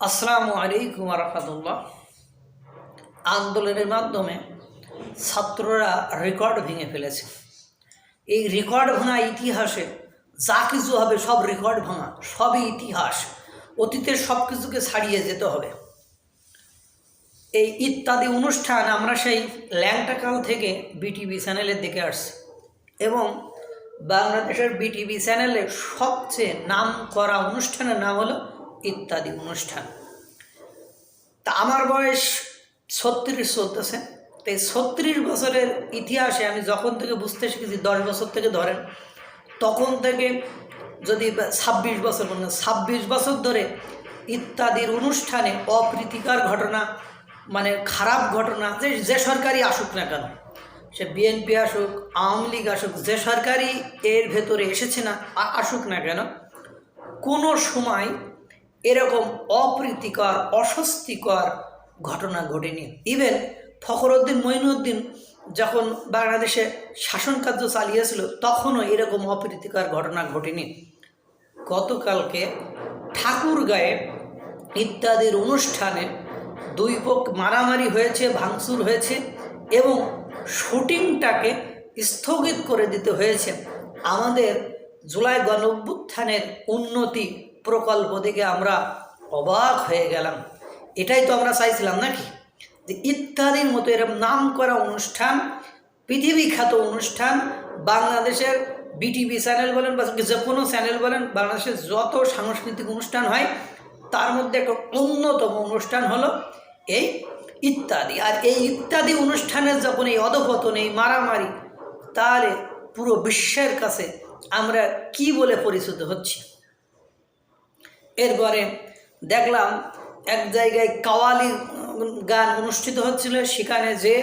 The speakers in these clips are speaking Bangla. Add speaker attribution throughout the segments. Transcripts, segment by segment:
Speaker 1: আসসালামু আলাইকুম রহমতুল্লাহ। আন্দোলনের মাধ্যমে ছাত্ররা রেকর্ড ভেঙে ফেলেছে। এই রেকর্ড ভাঙা ইতিহাসে যা কিছু হবে সব রেকর্ড ভাঙা, সবই ইতিহাস। অতীতের সব কিছুকে ছাড়িয়ে যেতে হবে। এই ইত্যাদি অনুষ্ঠান আমরা সেই ল্যাংটাকাল থেকে বিটিভি চ্যানেলের দিকে আসছি এবং বাংলাদেশের বিটিভি চ্যানেলের সবচেয়ে নাম করা অনুষ্ঠানের নাম হলো ইত্যাদি অনুষ্ঠান। তা আমার বয়স ছত্রিশ চলতেছে। তো এই ছত্রিশ বছরের ইতিহাসে আমি যখন থেকে বুঝতে শিখেছি দশ বছর থেকে ধরেন, তখন থেকে যদি ছাব্বিশ বছর বলেন ছাব্বিশ বছর ধরে ইত্যাদির অনুষ্ঠানে অপ্রীতিকর ঘটনা মানে খারাপ ঘটনা, যে যে সরকারই আসুক না কেন, সে বিএনপি আসুক, আওয়ামী লীগ আসুক, যে সরকারই এর ভেতরে এসেছে না আসুক না কেন, কোনো সময় এরকম অপ্রীতিকর, অস্বস্তিকর ঘটনা ঘটেনি। ইভেন ফখরুদ্দিন মঈনুদ্দিন যখন বাংলাদেশে শাসন কার্য চালিয়েছিল, তখনও এরকম অপ্রীতিকর ঘটনা ঘটেনি। গতকালকে ঠাকুর গায়ে ইত্যাদির অনুষ্ঠানে দুই পক্ষ মারামারি হয়েছে, ভাঙচুর হয়েছে এবং শুটিংটাকে স্থগিত করে দিতে হয়েছে। আমাদের জুলাই গণঅভ্যুত্থানের উন্নতি প্রকল্প থেকে আমরা অবাক হয়ে গেলাম। এটাই তো আমরা চাইছিলাম নাকি? যে ইত্যাদির মতো এরকম নাম করা অনুষ্ঠান পৃথিবী খ্যাত অনুষ্ঠান, বাংলাদেশের বিটিভি চ্যানেল বলেন বা যে কোনো চ্যানেল বলেন, বাংলাদেশের যত সাংস্কৃতিক অনুষ্ঠান হয়, তার মধ্যে একটা অন্যতম অনুষ্ঠান হলো এই ইত্যাদি। আর এই ইত্যাদি অনুষ্ঠানের যখন এই অধপতন, এই মারামারি, তাহলে পুরো বিশ্বের কাছে আমরা কি বলে পরিচিত হচ্ছি? এরপরে দেখলাম এক জায়গায় কাওয়ালি গান অনুষ্ঠিত হচ্ছিল, সেখানে যে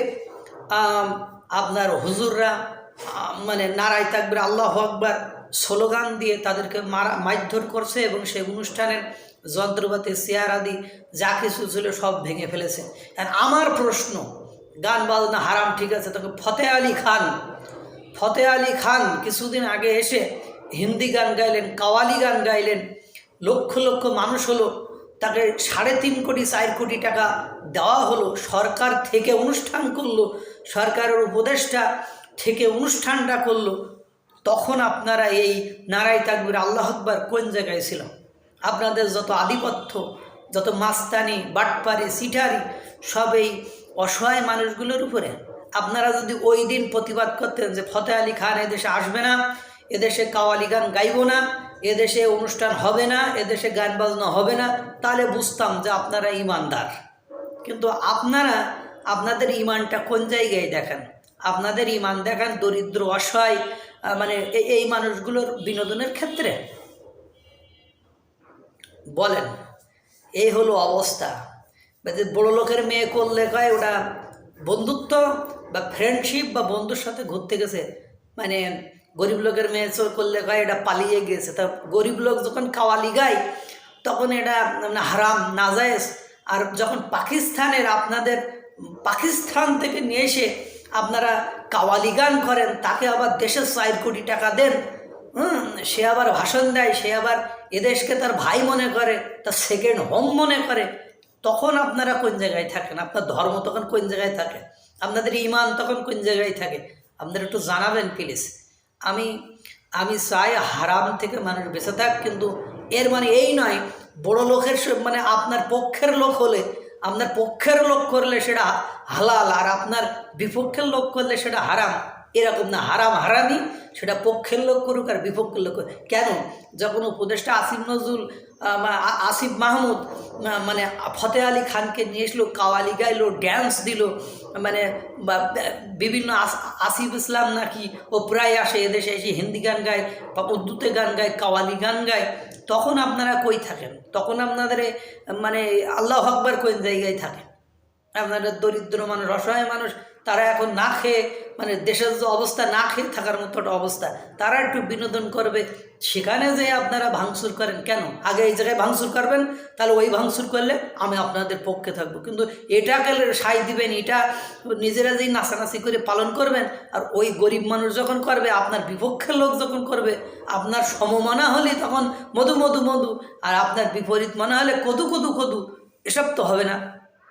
Speaker 1: আপনার হুজুররা মানে নারায় থাকবে আল্লাহ আকবার স্লোগান দিয়ে তাদেরকে মারা, মারধর করছে এবং সেই অনুষ্ঠানের যন্ত্রপাতি, চেয়ার আদি, যা কিছু ছিল সব ভেঙে ফেলেছে। আর আমার প্রশ্ন, গান বাজনা হারাম, ঠিক আছে, তবে ফতে আলী খান, ফতে আলী খান কিছুদিন আগে এসে হিন্দি গান গাইলেন, কাওয়ালি গান গাইলেন লক্ষ লক্ষ মানুষ হলো, তাকে সাড়ে তিন কোটি, চার কোটি টাকা দেওয়া হলো, সরকার থেকে অনুষ্ঠান করল, সরকারের উপদেষ্টা থেকে অনুষ্ঠানটা করল। তখন আপনারা এই নারাই তাকবির আল্লাহ আকবার কোন জায়গায় ছিল আপনাদের যত আধিপত্য, যত মাস্তানি, বাটপারি, সিটারি, সব এই অসহায় মানুষগুলোর উপরে। আপনারা যদি ওই দিন প্রতিবাদ করতেন যে, ফতে আলী খান এদেশে আসবে না এদেশে কাওয়ালি গান গাইব না এদেশে অনুষ্ঠান হবে না, এদেশে গান বাজনা হবে না, তাহলে বুঝতাম যে আপনারা ইমানদার। কিন্তু আপনারা, আপনাদের ইমানটা কোন জায়গায় দেখেন? আপনাদের ইমান দেখান দরিদ্র, অসহায় মানে এই- মানুষগুলোর বিনোদনের ক্ষেত্রে। বলেন, এই হলো অবস্থা। বড় লোকের মেয়ে করলে কয় ওটা বন্ধুত্ব বা ফ্রেন্ডশিপ বা বন্ধুর সাথে ঘুরতে গেছে মানে গরিব লোকের মেয়ে করলে কয় এটা পালিয়ে গেছে। তা গরিব লোক যখন কাওয়ালি গায় তখন এটা মানে হারাম, নাজায়েজ। আর যখন পাকিস্তানের আপনাদের পাকিস্তান থেকে নিয়ে এসে আপনারা কাওয়ালি গান করেন, তাকে আবার দেশের চার কোটি টাকা দেন, হুম, সে আবার ভাষণ দেয়, সে আবার এদেশকে তার ভাই মনে করে, তার সেকেন্ড হোম মনে করে। তখন আপনারা কোন জায়গায় থাকেন? আপনার ধর্ম তখন কোন জায়গায় থাকে? আপনাদের ইমান তখন কোন জায়গায় থাকে? আপনারা একটু জানাবেন প্লিজ আমি আমি চাই হারাম থেকে মানুষ বেঁচে থাক, কিন্তু এর মানে এই নয়, বড় লোকের মানে আপনার পক্ষের লোক হলে, আপনার পক্ষের লোক করলে সেটা হালাল, আর আপনার বিপক্ষের লোক করলে সেটা হারাম। এরকম না, হারাম হারামি, সেটা পক্ষের লোক করুক আর বিপক্ষের লোক কেন? যখন উপদেষ্টা আসিফ নজরুল আসিফ মাহমুদ মানে ফতে আলী খানকে নিয়ে এসলো কাওয়ালি গাইলো ড্যান্স দিল মানে বিভিন্ন আস- আসিফ ইসলাম নাকি ও প্রায় আসে এদেশে এসে হিন্দি গান গায়, বা উর্দুতে গান গায় কাওয়ালি গান গায়, তখন আপনারা কই থাকেন? তখন আপনাদের মানে আল্লাহ আকবর কোন জায়গায় থাকেন? আপনাদের দরিদ্র মানুষ, অসহায় মানুষ তারা এখন না খেয়ে মানে দেশের যে অবস্থা, না খেয়ে থাকার মতো একটা অবস্থা, তারা একটু বিনোদন করবে। সেখানে যে আপনারা ভাঙচুর করেন, কেন? আগে এই জায়গায় ভাঙচুর করবেন, তাহলে ওই ভাঙচুর করলে আমি আপনাদের পক্ষে থাকব। কিন্তু এটা এটাকে সাই দিবেন, এটা নিজেরা যেই নাচানাচি করে পালন করবেন, আর ওই গরিব মানুষ যখন করবে, আপনার বিপক্ষের লোক যখন করবে, আপনার সমমানা হলে তখন মধু মধু মধু, আর আপনার বিপরীত মনে হলে কদু কদু কদু, এসব তো হবে না।